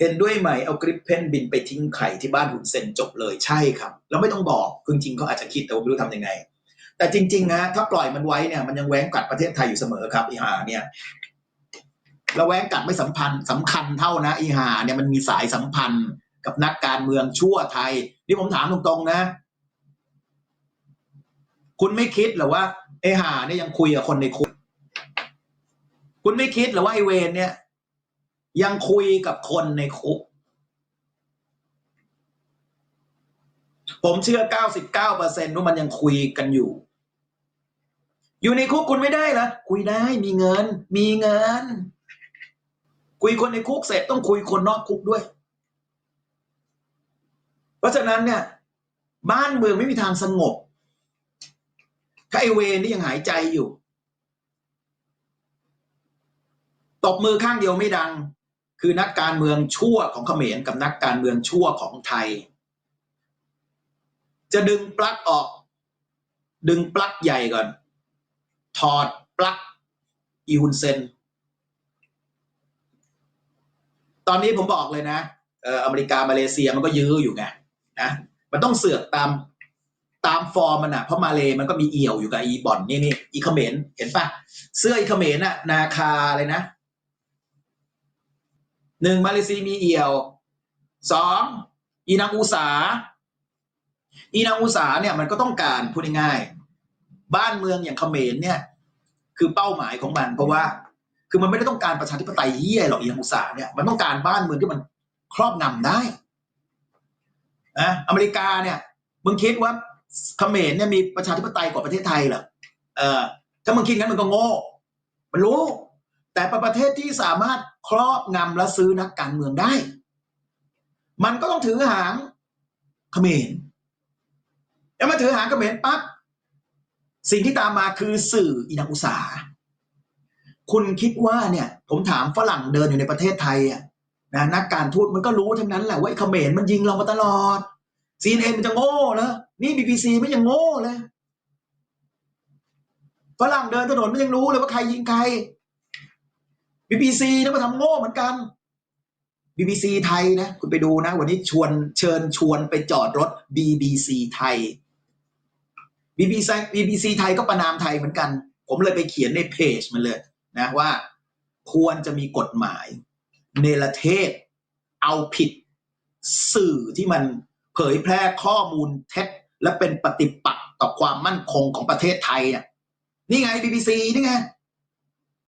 เห็นด้วยไหมเอากริปเพนบินไปทิ้งไข่ที่บ้านหุ่นเซนจบเลยใช่ครับ แล้วไม่ต้องบอกคือจริงๆเขาอาจจะคิดแต่ว่าไม่รู้ทำยังไง แต่จริงๆนะถ้าปล่อยมันไว้เนี่ยมันยังแหว้งกัดประเทศไทยอยู่เสมอครับอีหาเนี่ยแล้วแหว้งกัดไม่สัมพันธ์สำคัญเท่านะอีหาเนี่ยมันมีสายสัมพันธ์กับนักการเมืองชั่วไทยนี่ผมถามตรงๆนะ คุณไม่คิดเหรอว่าไอหาเนี่ยยังคุยกับคนในคุกคุณไม่คิดเหรอว่าไอเวนเนี่ย ยังคุยกับคนในคุก ผมเชื่อ 99เปอร์เซ็นต์ว่ามันยังคุยกันอยู่ อยู่ในคุกคุณไม่ได้เหรอคุยได้มีเงิน มีเงิน คุยคนในคุกเสร็จต้องคุยคนนอกคุกด้วย เพราะฉะนั้นเนี่ย บ้านเมืองไม่มีทางสงบถ้าไอเวนี่ยังหายใจอยู่ตบมือข้างเดียวไม่ดัง คือนักการเมืองชั่วของเขมรกับนักการเมืองชั่วของไทย จะดึงปลั๊กออก ดึงปลั๊กใหญ่ก่อน ถอดปลั๊กอีฮุนเซนตอนนี้ผมบอกเลยนะเอออเมริกามาเลเซียมันก็ยื้ออยู่ไงนะมันต้องเสือกตามตามฟอร์มมันอะเพราะมาเลมันก็มีเอี่ยวอยู่กับอีบอนนี่นี่อีเขมรเห็นปะเสื้ออีเขมรอะนาคาเลยนะ หนึ่งมาเลเซียมีเอี่ยวสองอีนางอุสาอีนางอุสาเนี่ยมันก็ต้องการพูดง่ายๆบ้านเมืองอย่างเขมรเนี่ย คือเป้าหมายของมัน เพราะว่า คือมันไม่ได้ต้องการประชาธิปไตยเฮี้ยหรอกอีนางอุสาเนี่ยมันต้องการบ้านเมืองที่มันครอบงำได้นะอเมริกาเนี่ยมึงคิดว่าเขมรเนี่ยมีประชาธิปไตยกว่าประเทศไทยเหรอเออถ้ามึงคิดงั้นมึงก็โง่ มันรู้ แต่ประเทศที่สามารถครอบงำและซื้อนักการเมืองได้ มันก็ต้องถือหางเขมรแล้วมาถือหางเขมรปั๊บสิ่งที่ตามมาคือสื่ออินักอุตสาคุณคิดว่าเนี่ย ผมถามฝรั่งเดินอยู่ในประเทศไทยอะนะนักการทูตมันก็รู้ทั้งนั้นแหละว่าเขมรมันยิงเรามาตลอดซีเอ็นมันจะโง่เหรอนี่บีบีซีไม่ยังโง่เลยฝรั่งเดินถนนมันยังรู้เลยว่าใครยิงใคร บีบีซีนะมาทำโง่เหมือนกันบีบีซีไทยนะ คุณไปดูนะ วันนี้ชวนเชิญชวนไปจอดรถ BBC ไทย BBC BBC ไทยก็ประนามไทยเหมือนกัน ผมเลยไปเขียนในเพจมันเลยนะว่า ควรจะมีกฎหมาย เนรเทศ เอาผิด สื่อที่มันเผยแพร่ข้อมูลเท็จ และเป็นปฏิปักษ์ต่อความมั่นคงของประเทศไทยเนี่ยนี่ไง BBC นี่ไง